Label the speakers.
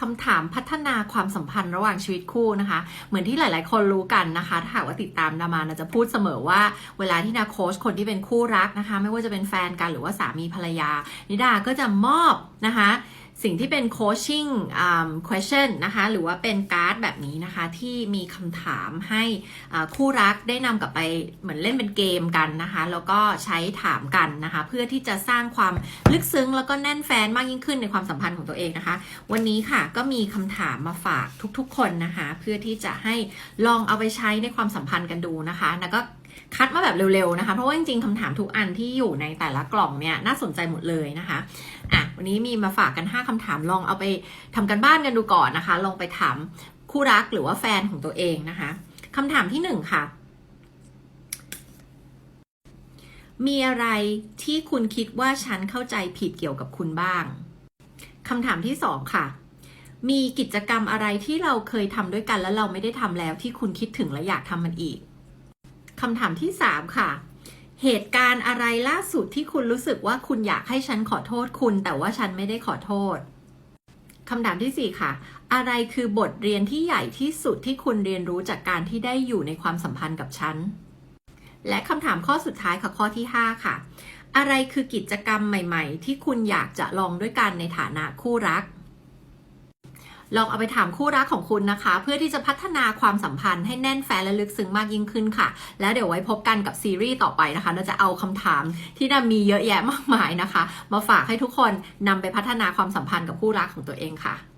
Speaker 1: คำถามพัฒนาความสัมพันธ์ระหว่างชีวิตคู่นะคะ เหมือนที่หลาย ๆ คนรู้กันนะคะ ถ้าหากว่าติดตามนามานาจะพูดเสมอว่าเวลาที่นาโค้ชคนที่เป็นคู่รักนะคะ ไม่ว่าจะเป็นแฟนกันหรือว่าสามีภรรยา นิดาก็จะมอบนะคะ สิ่งที่เป็น coaching um, question นะคะหรือว่าเป็นการ์ดแบบนี้นะคะที่มีคำถามให้คู่รักได้นำกลับไปเหมือนเล่นเป็นเกมกันนะคะแล้วก็ใช้ถามกันนะคะเพื่อที่จะสร้างความลึกซึ้งแล้วก็แน่นแฟนมากยิ่งขึ้นในความสัมพันธ์ของตัวเองนะคะ วันนี้ค่ะก็มีคำถามมาฝากทุกๆคนนะคะเพื่อที่จะให้ลองเอาไปใช้ในความสัมพันธ์กันดูนะคะแล้วก็ คัดมาแบบเร็วๆนะคะ เพราะว่าจริงๆคำถามทุกอันที่อยู่ในแต่ละกล่องเนี่ยน่าสนใจหมดเลยนะคะอะวันนี้มีมาฝากกัน 5คำถามลองเอาไปทำกันบ้านกันดูก่อนนะคะ ลองไปถามคู่รักหรือว่าแฟนของตัวเองนะคะคำถามที่ 1 ค่ะ มีอะไรที่คุณคิดว่าฉันเข้าใจผิดเกี่ยวกับคุณบ้างคำถามที่2ค่ะ มีกิจกรรมอะไรที่เราเคยทำด้วยกันแล้วเราไม่ได้ทำแล้วที่คุณคิดถึงและอยากทำมันอีก คำถามที่ 3 ค่ะ เหตุการณ์อะไรล่าสุดที่คุณรู้สึกว่าคุณอยากให้ฉันขอโทษคุณ แต่ว่าฉันไม่ได้ขอโทษคำถามที่ 4 ค่ะ อะไรคือบทเรียนที่ใหญ่ที่สุดที่คุณเรียนรู้จากการที่ได้อยู่ในความสัมพันธ์กับฉัน และคำถามข้อสุดท้ายค่ะข้อที่ 5 ค่ะ อะไรคือกิจกรรมใหม่ ๆ ที่คุณอยากจะลองด้วยกันในฐานะคู่รัก ลองเอาไปถามคู่รักของคุณนะคะ เพื่อที่จะพัฒนาความสัมพันธ์ให้แน่นแฟนและลึกซึ้งมากยิ่งขึ้นค่ะ แล้วเดี๋ยวไว้พบกันกับซีรีส์ต่อไปนะคะเราจะเอาคำถามที่ดามีเยอะแยะมากมายนะคะ มาฝากให้ทุกคนนำไปพัฒนาความสัมพันธ์กับคู่รักของตัวเองค่ะ